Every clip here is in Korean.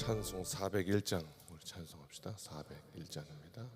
찬송 401장 우리 찬송합시다. 401장입니다.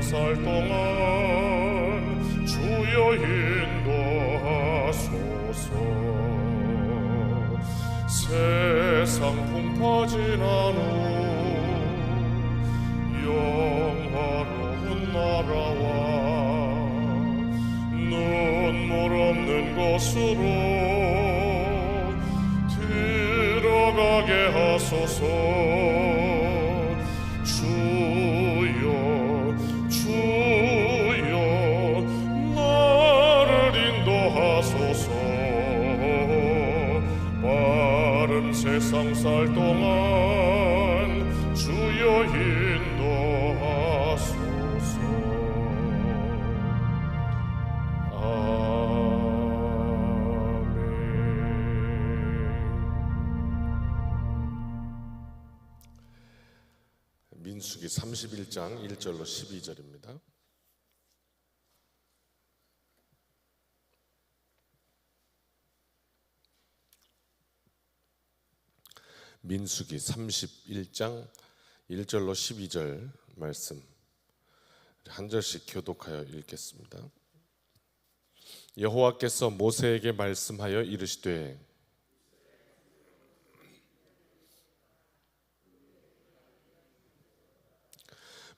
살 동안 31장 1절로 12절입니다. 민수기 31장 1절로 12절 말씀 한 절씩 교독하여 읽겠습니다. 여호와께서 모세에게 말씀하여 이르시되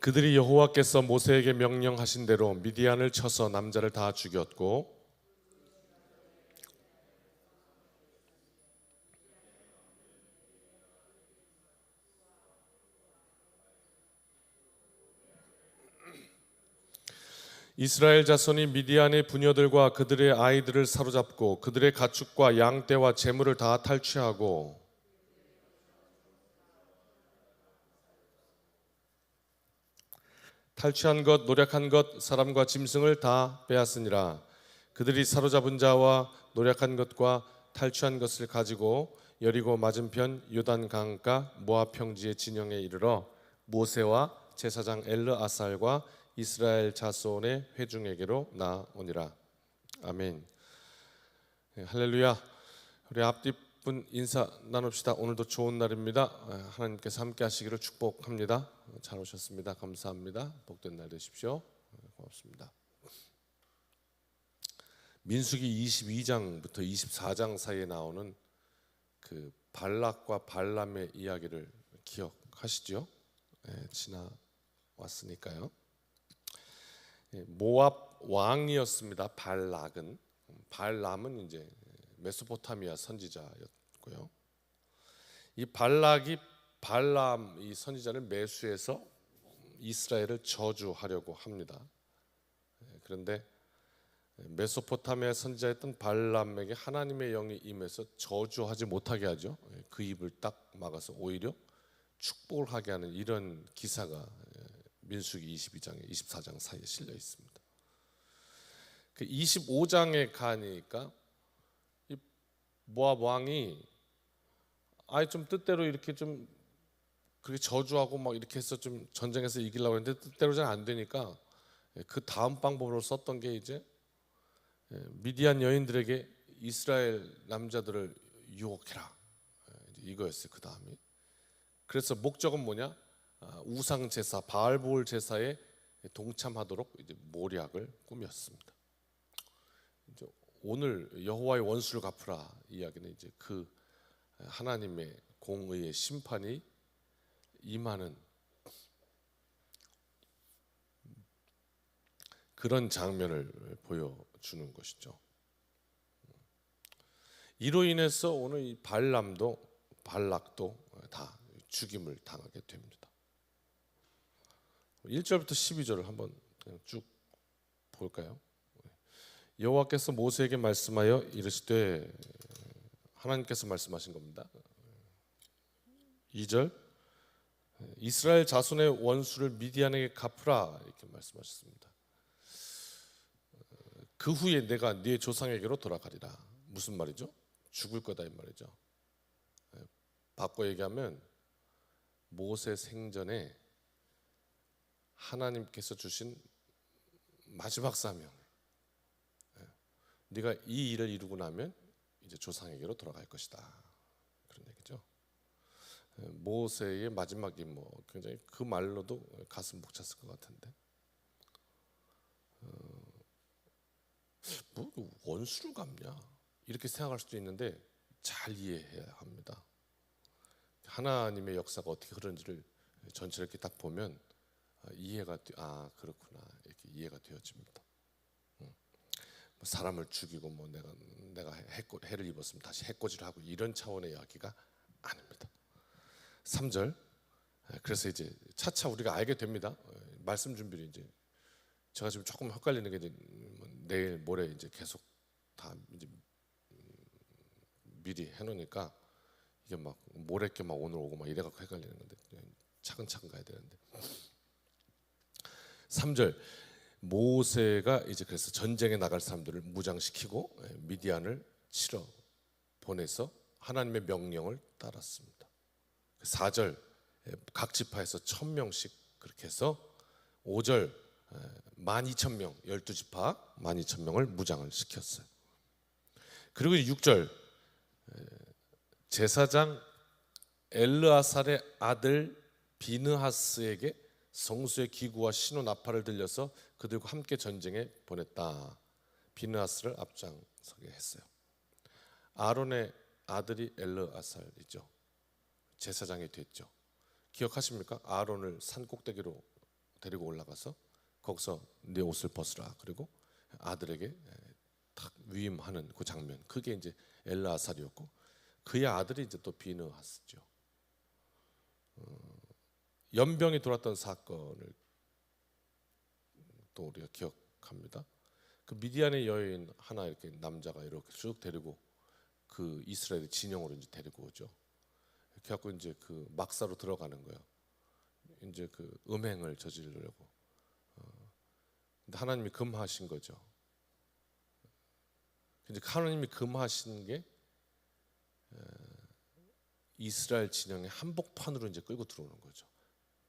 그들이 여호와께서 모세에게 명령하신 대로 미디안을 쳐서 남자를 다 죽였고 이스라엘 자손이 미디안의 부녀들과 그들의 아이들을 사로잡고 그들의 가축과 양떼와 재물을 다 탈취하고 탈취한 것, 노력한 것, 사람과 짐승을 다 빼앗으니라. 그들이 사로잡은 자와 노력한 것과 탈취한 것을 가지고 여리고 맞은편 요단 강가 모압 평지의 진영에 이르러 모세와 제사장 엘르 아살과 이스라엘 자손의 회중에게로 나오니라. 아멘. 네, 할렐루야. 우리 앞뒤 분 인사 나눕시다. 오늘도 좋은 날입니다. 아, 하나님께서 함께 하시기를 축복합니다. 잘 오셨습니다. 감사합니다. 복된 날 되십시오. 네, 고맙습니다. 민수기 22장부터 24장 사이에 나오는 그 발락과 발람의 이야기를 기억하시죠? 네, 지나왔으니까요. 예, 모압 왕이었습니다. 발락은 발람은 이제 메소포타미아 선지자였고요. 이 발락이 발람 이 선지자를 매수해서 이스라엘을 저주하려고 합니다. 예, 그런데 메소포타미아 선지자였던 발람에게 하나님의 영이 임해서 저주하지 못하게 하죠. 예, 그 입을 딱 막아서 오히려 축복을 하게 하는 이런 기사가 예, 민수기 22장에 24장 사이에 실려 있습니다. 그 25장에 가니까 이 모압 왕이 아예 좀 뜻대로 이렇게 좀 그렇게 저주하고 막 이렇게 해서 좀 전쟁에서 이기려고 했는데 뜻대로 잘 안 되니까 예, 그 다음 방법으로 썼던 게 이제 예, 미디안 여인들에게 이스라엘 남자들을 유혹해라. 예, 이거였어요 그 다음이. 그래서 목적은 뭐냐? 아, 우상 제사 바알볼 제사에 동참하도록 이제 모략을 꾸몄습니다. 오늘 여호와의 원수를 갚으라 이야기는 이제 그 하나님의 공의의 심판이 임하는 그런 장면을 보여주는 것이죠. 이로 인해서 오늘 이 발람도 발락도 다 죽임을 당하게 됩니다. 1절부터 12절을 한번 쭉 볼까요? 여호와께서 모세에게 말씀하여 이르시되 하나님께서 말씀하신 겁니다. 2절 이스라엘 자손의 원수를 미디안에게 갚으라 이렇게 말씀하셨습니다. 그 후에 내가 네 조상에게로 돌아가리라. 무슨 말이죠? 죽을 거다 이 말이죠. 바꿔 얘기하면 모세 생전에 하나님께서 주신 마지막 사명. 네가 이 일을 이루고 나면 이제 조상에게로 돌아갈 것이다. 그런 얘기죠. 모세의 마지막 임무 굉장히 그 말로도 가슴 벅찼을 것 같은데. 뭐 원수를 갚냐 이렇게 생각할 수도 있는데 잘 이해해야 합니다. 하나님의 역사가 어떻게 흐르는지를 전체를 이렇게 딱 보면 이해가 되, 아 그렇구나 이렇게 이해가 되어집니다. 뭐 사람을 죽이고 뭐 내가 내가 해코, 해를 입었으면 다시 해코지를 하고 이런 차원의 이야기가 아닙니다. 3절 그래서 이제 차차 우리가 알게 됩니다. 말씀 준비를 이제 제가 지금 조금 헷갈리는 게 이제 내일 모레 이제 계속 다 이제 미리 해놓으니까 이게 막 모레 게막 오늘 오고 막 이래갖고 헷갈리는 건데 차근차근 가야 되는데 3절 모세가 이제 그래서 전쟁에 나갈 사람들을 무장시키고 미디안을 치러 보내서 하나님의 명령을 따랐습니다. 4절 각 지파에서 천 명씩 그렇게 해서 5절 12,000명 12지파 12,000명을 무장을 시켰어요. 그리고 6절 제사장 엘르아살의 아들 비느하스에게 성수의 기구와 신호 나팔을 들려서 그들과 함께 전쟁에 보냈다. 비느하스를 앞장서게 했어요. 아론의 아들이 엘르아살이죠. 제사장이 됐죠. 기억하십니까? 아론을 산 꼭대기로 데리고 올라가서 거기서 내 옷을 벗으라. 그리고 아들에게 탁 위임하는 그 장면. 그게 이제 엘라살이었고 그의 아들이 이제 또 비느하스죠. 어, 연병이 돌았던 사건을 또 우리가 기억합니다. 그 미디안의 여인 하나 이렇게 남자가 이렇게 쭉 데리고 그 이스라엘 진영으로 이제 데리고 오죠. 이렇게 갖고 이제 그 막사로 들어가는 거예요. 이제 그 음행을 저지르려고. 근데 하나님이 금하신 거죠. 근데 하나님이 금하신 게 이스라엘 진영의 한복판으로 이제 끌고 들어오는 거죠.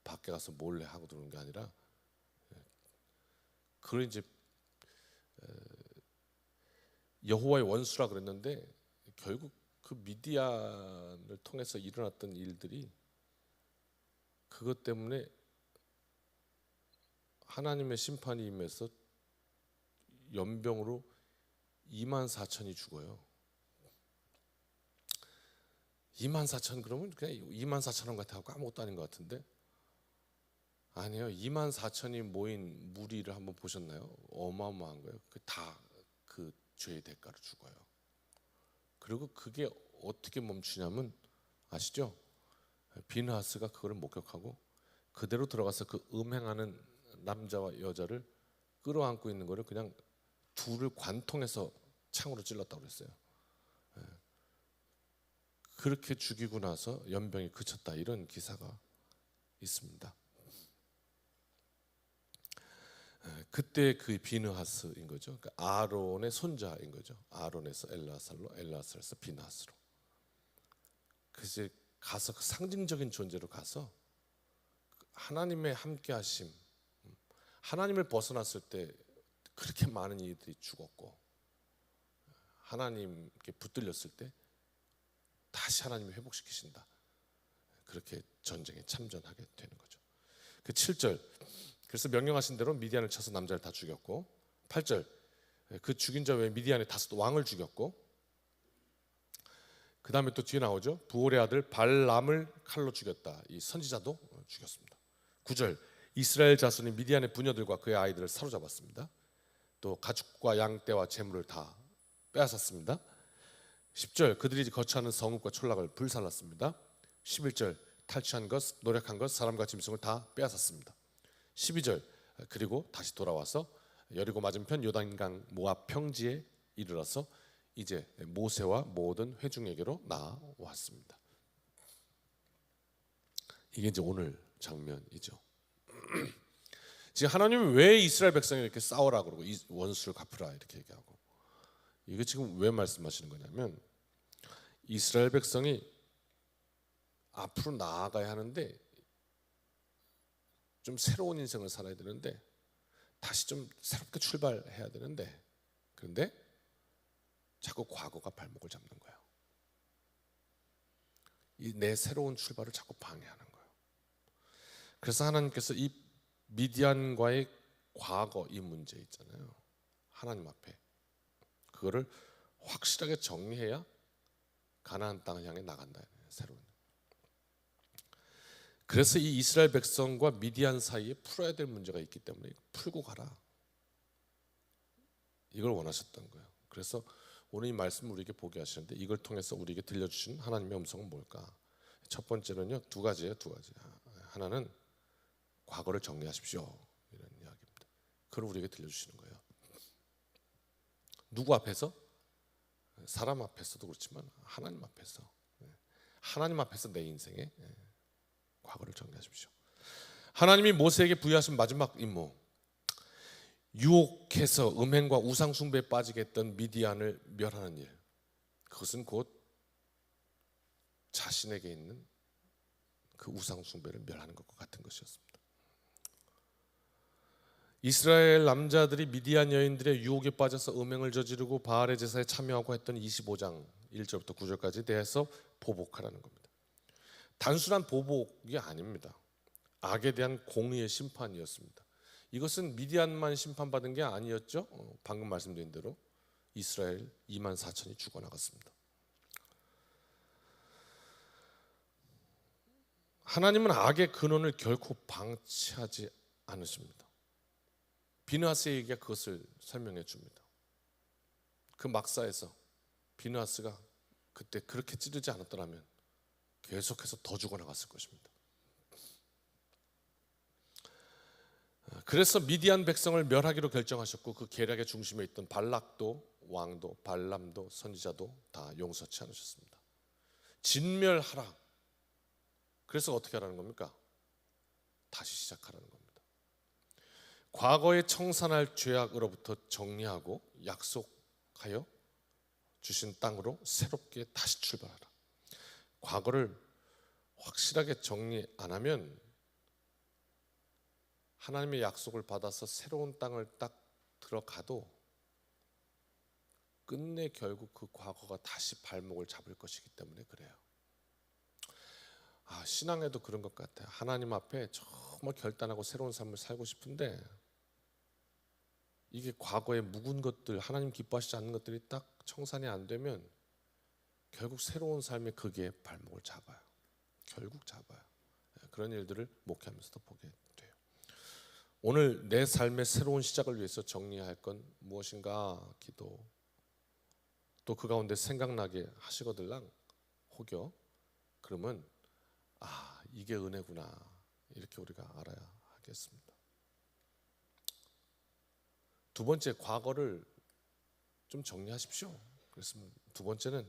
밖에 가서 몰래 하고 들어오는 게 아니라 그걸 이제 여호와의 원수라 그랬는데 결국 그 미디안을 통해서 일어났던 일들이 그것 때문에 하나님의 심판이 임해서 연병으로 2만 4천이 죽어요. 2만 4천 그러면 그냥 2만 4천 원 같아 고 아무것도 아닌 것 같은데 아니요. 2만 4천이 모인 무리를 한번 보셨나요? 어마어마한 거예요. 그다그 죄의 대가로 죽어요. 그리고 그게 어떻게 멈추냐면 아시죠? 비느하스가 그거를 목격하고 그대로 들어가서 그 음행하는 남자와 여자를 끌어안고 있는 거를 그냥 둘을 관통해서 창으로 찔렀다고 그랬어요. 예. 그렇게 죽이고 나서 연병이 그쳤다 이런 기사가 있습니다. 예, 그때 그 비느하스인 거죠. 그러니까 아론의 손자인 거죠. 아론에서 엘라살로, 엘라살에서 비느하스로. 그래서 가서 그 상징적인 존재로 가서 하나님의 함께하심, 하나님을 벗어났을 때 그렇게 많은 이들이 죽었고 하나님께 붙들렸을 때 다시 하나님이 회복시키신다. 그렇게 전쟁에 참전하게 되는 거죠. 그 7절 그래서 명령하신 대로 미디안을 쳐서 남자를 다 죽였고 8절 그 죽인 자 외에 미디안의 다섯 왕을 죽였고 그 다음에 또 뒤에 나오죠. 부올의 아들 발람을 칼로 죽였다. 이 선지자도 죽였습니다. 9절 이스라엘 자손이 미디안의 부녀들과 그의 아이들을 사로잡았습니다. 또 가축과 양떼와 재물을 다 빼앗았습니다. 10절 그들이 거처하는 성읍과 촌락을 불살랐습니다. 11절 탈취한 것 노력한 것 사람과 짐승을 다 빼앗았습니다 12절 그리고 다시 돌아와서 여리고 맞은편 요단강 모압 평지에 이르러서 이제 모세와 모든 회중에게로 나왔습니다. 이게 이제 오늘 장면이죠. 지금 하나님은 왜 이스라엘 백성이 이렇게 싸우라 그러고 이 원수를 갚으라 이렇게 얘기하고 이게 지금 왜 말씀하시는 거냐면 이스라엘 백성이 앞으로 나아가야 하는데 좀 새로운 인생을 살아야 되는데 다시 좀 새롭게 출발해야 되는데 그런데 자꾸 과거가 발목을 잡는 거예요. 이 내 새로운 출발을 자꾸 방해하는 거예요. 그래서 하나님께서 이 미디안과의 과거 이 문제 있잖아요. 하나님 앞에 그거를 확실하게 정리해야 가나안 땅을 향해 나간다. 새로운. 그래서 이 이스라엘 백성과 미디안 사이에 풀어야 될 문제가 있기 때문에 풀고 가라. 이걸 원하셨던 거예요. 그래서 오늘 이 말씀을 우리에게 보게 하시는데 이걸 통해서 우리에게 들려주신 하나님의 음성은 뭘까? 첫 번째는요 두 가지예요, 두 가지. 하나는 과거를 정리하십시오 이런 이야기입니다. 그걸 우리에게 들려주시는 거예요. 누구 앞에서? 사람 앞에서도 그렇지만 하나님 앞에서 하나님 앞에서 내 인생에 과거를 정리하십시오. 하나님이 모세에게 부여하신 마지막 임무 유혹해서 음행과 우상 숭배에 빠지게 했던 미디안을 멸하는 일. 그것은 곧 자신에게 있는 그 우상 숭배를 멸하는 것과 같은 것이었습니다. 이스라엘 남자들이 미디안 여인들의 유혹에 빠져서 음행을 저지르고 바알의 제사에 참여하고 했던 25장 1절부터 9절까지 대해서 보복하라는 겁니다. 단순한 보복이 아닙니다. 악에 대한 공의의 심판이었습니다. 이것은 미디안만 심판받은 게 아니었죠. 어, 방금 말씀드린 대로 이스라엘 2만 4천이 죽어나갔습니다. 하나님은 악의 근원을 결코 방치하지 않으십니다. 비느하스의 얘기가 그것을 설명해 줍니다. 그 막사에서 비느하스가 그때 그렇게 찌르지 않았더라면 계속해서 더 죽어나갔을 것입니다. 그래서 미디안 백성을 멸하기로 결정하셨고 그 계략의 중심에 있던 발락도 왕도 발람도 선지자도 다 용서치 않으셨습니다. 진멸하라. 그래서 어떻게 하라는 겁니까? 다시 시작하라는 겁니다. 과거에 청산할 죄악으로부터 정리하고 약속하여 주신 땅으로 새롭게 다시 출발하라. 과거를 확실하게 정리 안 하면 하나님의 약속을 받아서 새로운 땅을 딱 들어가도 끝내 결국 그 과거가 다시 발목을 잡을 것이기 때문에 그래요. 아, 신앙에도 그런 것 같아요. 하나님 앞에 정말 결단하고 새로운 삶을 살고 싶은데 이게 과거의 묵은 것들, 하나님 기뻐하시지 않는 것들이 딱 청산이 안 되면 결국 새로운 삶의 거기에 발목을 잡아요. 결국 잡아요. 그런 일들을 목회하면서도 보게 돼요. 오늘 내 삶의 새로운 시작을 위해서 정리할 건 무엇인가 기도 또 그 가운데 생각나게 하시거들랑 혹여 그러면 아 이게 은혜구나 이렇게 우리가 알아야 하겠습니다. 두 번째 과거를 좀 정리하십시오. 그랬으면 두 번째는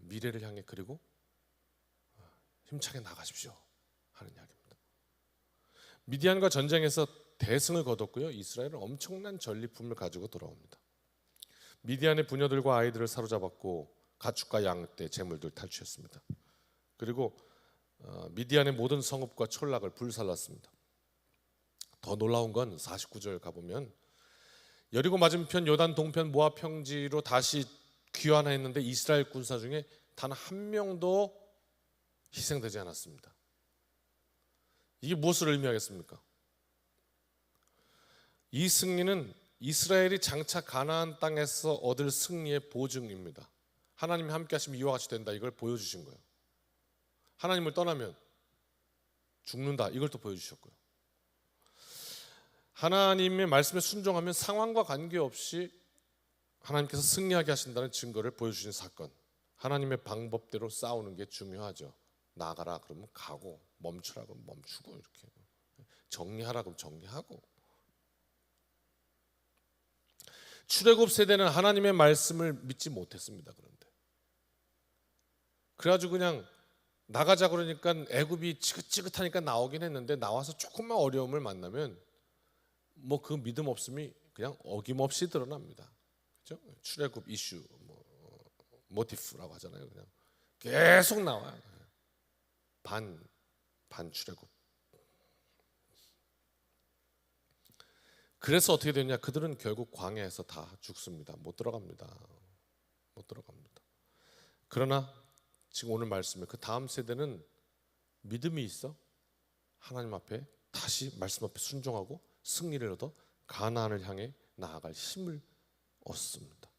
미래를 향해 그리고 힘차게 나가십시오 하는 이야기입니다. 미디안과 전쟁에서 대승을 거뒀고요. 이스라엘은 엄청난 전리품을 가지고 돌아옵니다. 미디안의 부녀들과 아이들을 사로잡았고 가축과 양떼, 재물들 탈취했습니다. 그리고 어, 미디안의 모든 성읍과 촌락을 불살랐습니다. 더 놀라운 건 49절 가보면 여리고 맞은편 요단 동편 모압 평지로 다시 귀환했는데 이스라엘 군사 중에 단 한 명도 희생되지 않았습니다. 이게 무엇을 의미하겠습니까? 이 승리는 이스라엘이 장차 가나안 땅에서 얻을 승리의 보증입니다. 하나님이 함께 하시면 이와 같이 된다. 이걸 보여주신 거예요. 하나님을 떠나면 죽는다. 이걸 또 보여주셨고요. 하나님의 말씀에 순종하면 상황과 관계없이 하나님께서 승리하게 하신다는 증거를 보여주신 사건. 하나님의 방법대로 싸우는 게 중요하죠. 나가라 그러면 가고 멈추라 그러면 멈추고 이렇게 정리하라 그러면 정리하고 출애굽 세대는 하나님의 말씀을 믿지 못했습니다. 그런데 그래가지고 그냥 나가자 그러니까 애굽이 지긋지긋하니까 나오긴 했는데 나와서 조금만 어려움을 만나면 뭐 그 믿음 없음이 그냥 어김없이 드러납니다. 그죠? 출애굽 이슈 뭐 모티프라고 하잖아요. 그냥 계속 나와요. 반 반 출애굽. 그래서 어떻게 되냐? 그들은 결국 광야에서 다 죽습니다. 못 들어갑니다. 못 들어갑니다. 그러나 지금 오늘 말씀에 그 다음 세대는 믿음이 있어 하나님 앞에 다시 말씀 앞에 순종하고 승리를 얻어 가나안을 향해 나아갈 힘을 얻습니다.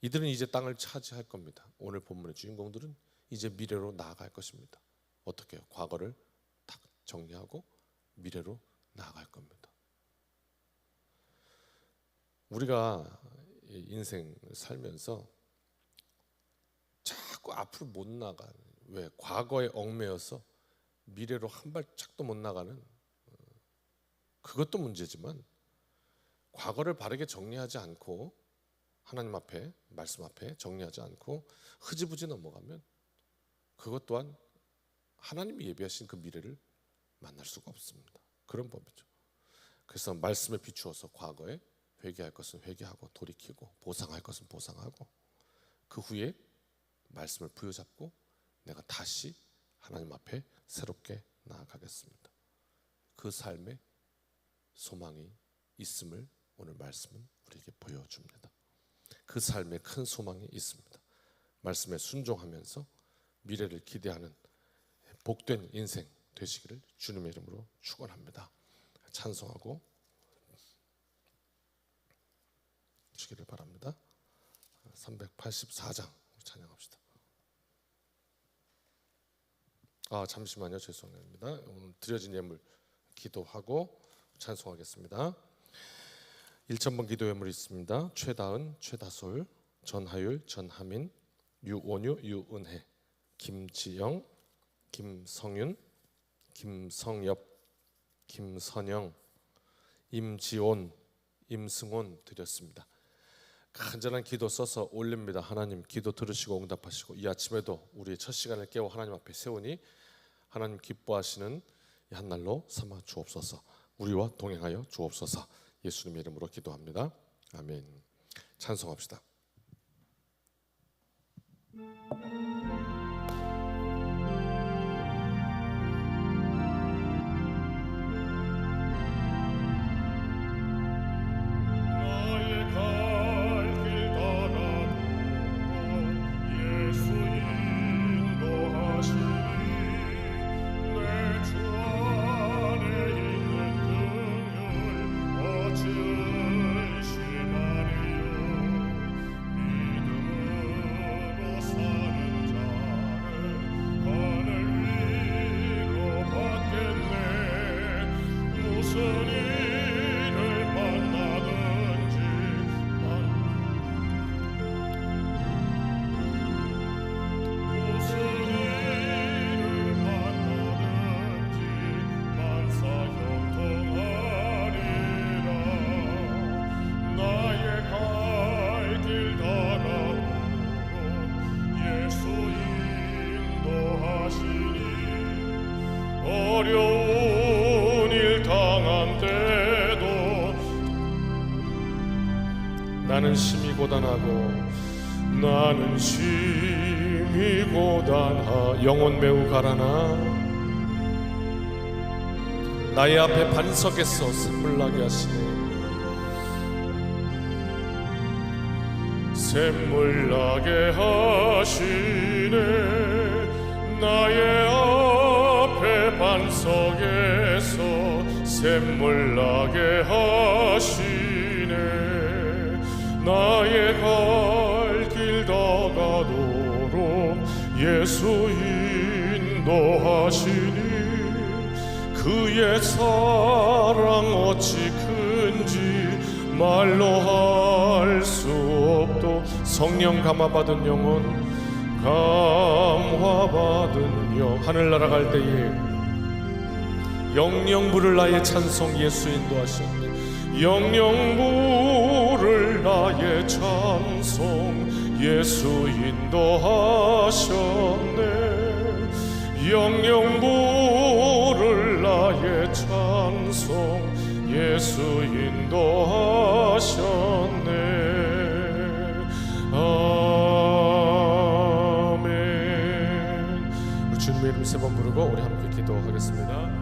이들은 이제 땅을 차지할 겁니다. 오늘 본문의 주인공들은 이제 미래로 나아갈 것입니다. 어떻게 해요? 과거를 딱 정리하고 미래로 나아갈 겁니다. 우리가 이 인생 살면서 자꾸 앞으로 못 나가는 왜 과거에 얽매여서 미래로 한 발짝도 못 나가는 어, 그것도 문제지만 과거를 바르게 정리하지 않고 하나님 앞에 말씀 앞에 정리하지 않고 흐지부지 넘어가면 그것 또한 하나님이 예비하신 그 미래를 만날 수가 없습니다. 그런 법이죠. 그래서 말씀에 비추어서 과거에 회개할 것은 회개하고 돌이키고 보상할 것은 보상하고 그 후에 말씀을 부여잡고 내가 다시 하나님 앞에 새롭게 나아가겠습니다. 그 삶에 소망이 있음을 오늘 말씀은 우리에게 보여줍니다. 그 삶에 큰 소망이 있습니다. 말씀에 순종하면서 미래를 기대하는 복된 인생 되시기를 주님의 이름으로 축원합니다. 찬송하고 주기를 바랍니다. 384장 찬양합시다. 아 잠시만요 죄송합니다. 오늘 드려진 예물 기도하고 찬송하겠습니다. 1천번 기도 예물이 있습니다. 최다은, 최다솔, 전하율, 전하민, 유원유, 유은혜, 김지영, 김성윤, 김성엽, 김선영, 임지온, 임승원 드렸습니다. 간절한 기도 써서 올립니다. 하나님 기도 들으시고 응답하시고 이 아침에도 우리의 첫 시간을 깨워 하나님 앞에 세우니 하나님 기뻐하시는 이 한날로 삼아 주옵소서. 우리와 동행하여 주옵소서. 예수님의 이름으로 기도합니다. 아멘. 찬송합시다. 나는 심히 고단하 영혼 매우 가라나 나의 앞에 반석에 서 샘물나게 하시네. 샘물 나게 하시네. 나의 앞에 반석에서 샘물 나게 하시네. 나의 갈 예수 인도하시니 그의 사랑 어찌 큰지 말로 할 수 없도. 성령 감화받은 영혼 감화받은 영. 하늘 날아갈 때에 영영 부를 나의 찬송 예수 인도하셨네 영영 부를 나의 찬송 예수 인도하셨네. 영영 부를 나의 찬송. 예수 인도하셨네. 아멘. 우리 주님의 이름 세 번 부르고 우리 함께 기도하겠습니다